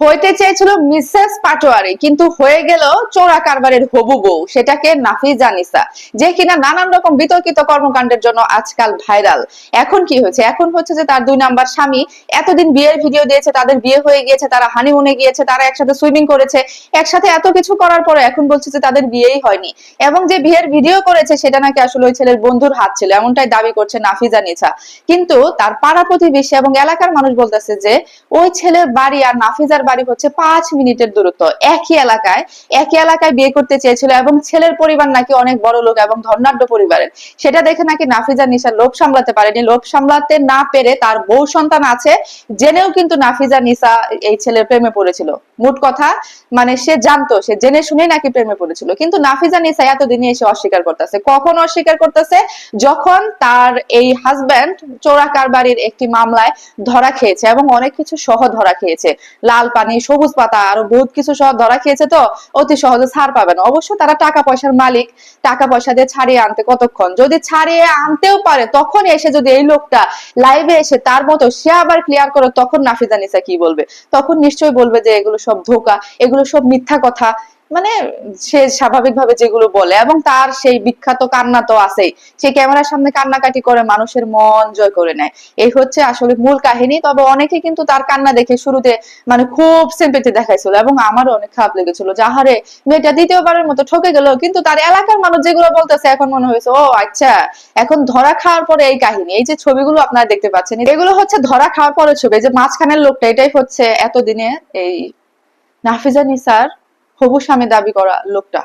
হইতে চেয়েছিল মিসেস পাটোয়ারি, কিন্তু হয়ে গেল চোরা কারবারের হবু বউ সেটাকে নাফিজা নিসা, যে কিনা নানান রকম বিতর্কিত কর্মকাণ্ডের জন্য আজকাল ভাইরাল। এখন কি হয়েছে? এখন হচ্ছে যে তার দুই নাম্বার স্বামী এতদিন বিয়ের ভিডিও দিয়েছে, তাদের বিয়ে হয়ে গিয়েছে, তারা হানিমুনে গিয়েছে, তারা একসাথে সুইমিং করেছে, একসাথে এত কিছু করার পরে এখন বলছে যে তাদের বিয়েই হয়নি। এবং যে বিয়ের ভিডিও করেছে, সেটা নাকি আসলে ওই ছেলের বন্ধুর হাত ছিল, এমনটাই দাবি করছে নাফিজা নিসা। কিন্তু তার পাড়া প্রতিবেশী এবং এলাকার মানুষ বলতেছে যে ওই ছেলের বাড়ি আর নাফিজার বাড়ি হচ্ছে পাঁচ মিনিটের দূরত্ব। একই এলাকায় একই এলাকায় বিয়ে করতে চেয়েছিল এবং ছেলের পরিবার নাকি অনেক বড় লোক এবং ধর্নাঢ্য পরিবারের। সেটা দেখে নাকি নাফিজা নিশা লোভ সামলাতে পারেনি। লোভ সামলাতে না পেরে তার বউ সন্তান আছে, জেনেও কিন্তু নাফিজা নিসা এই ছেলের প্রেমে পড়েছিল। মোট কথা মানে সে জানতো, সে জেনে শুনে নাকি প্রেমে পড়েছিল। কিন্তু নাফিজা নিসা এতদিনে এসে অস্বীকার করতেছে। কখন অস্বীকার করতেছে? যখন তার এই হাজব্যান্ড চোরা কারবারির একটি মামলায় ধরা খেয়েছে এবং অনেক কিছু সহ ধরা খেয়েছে। লাল পানি সবুজ পাতা, আরও বহুত কিছু সহ ধরা খেয়েছে তো, অতি সহজে ছাড় পাবে না। অবশ্য তারা টাকা পয়সার মালিক, টাকা পয়সা দিয়ে ছাড়িয়ে আনতে কতক্ষণ? যদি ছাড়িয়ে আনতেও পারে, তখন এসে যদি এই লোকটা লাইভে এসে তার মতো সে আবার ক্লিয়ার করে, তখন নাফিজা নিসা কি বলবে? তখন নিশ্চয়ই বলবে যে এগুলো সব ধোকা, এগুলো সব মিথ্যা কথা। মানে সে স্বাভাবিকভাবে যেগুলো বলে এবং তার সেই বিখ্যাত কান্না তো আছেই। সে ক্যামেরার সামনে কান্নাকাটি করে, মানুষের মন জয় করে নেয়। এই হচ্ছে আসলে মূল কাহিনী, তবে অনেকে কিন্তু তার কান্না দেখে শুরুতে মানে খুব সিম্পেথি দেখাইছিল এবং আমারও অনেক খারাপ লেগেছিল যাহারে মেয়েটা দ্বিতীয়বারের মতো ঠকে গেল, কিন্তু তার এলাকার মানুষ যেগুলো বলতেছে, এখন মনে হয়েছে, ও আচ্ছা এখন ধরা খাওয়ার পরে এই কাহিনী। এই যে ছবিগুলো আপনারা দেখতে পাচ্ছেন, এগুলো হচ্ছে ধরা খাওয়ার পরে ছবি। যে মাঝখানের লোকটা, এটাই হচ্ছে এতদিনে এই নাফিজা নিসার হবু স্বামী দাবি করা লোকটা।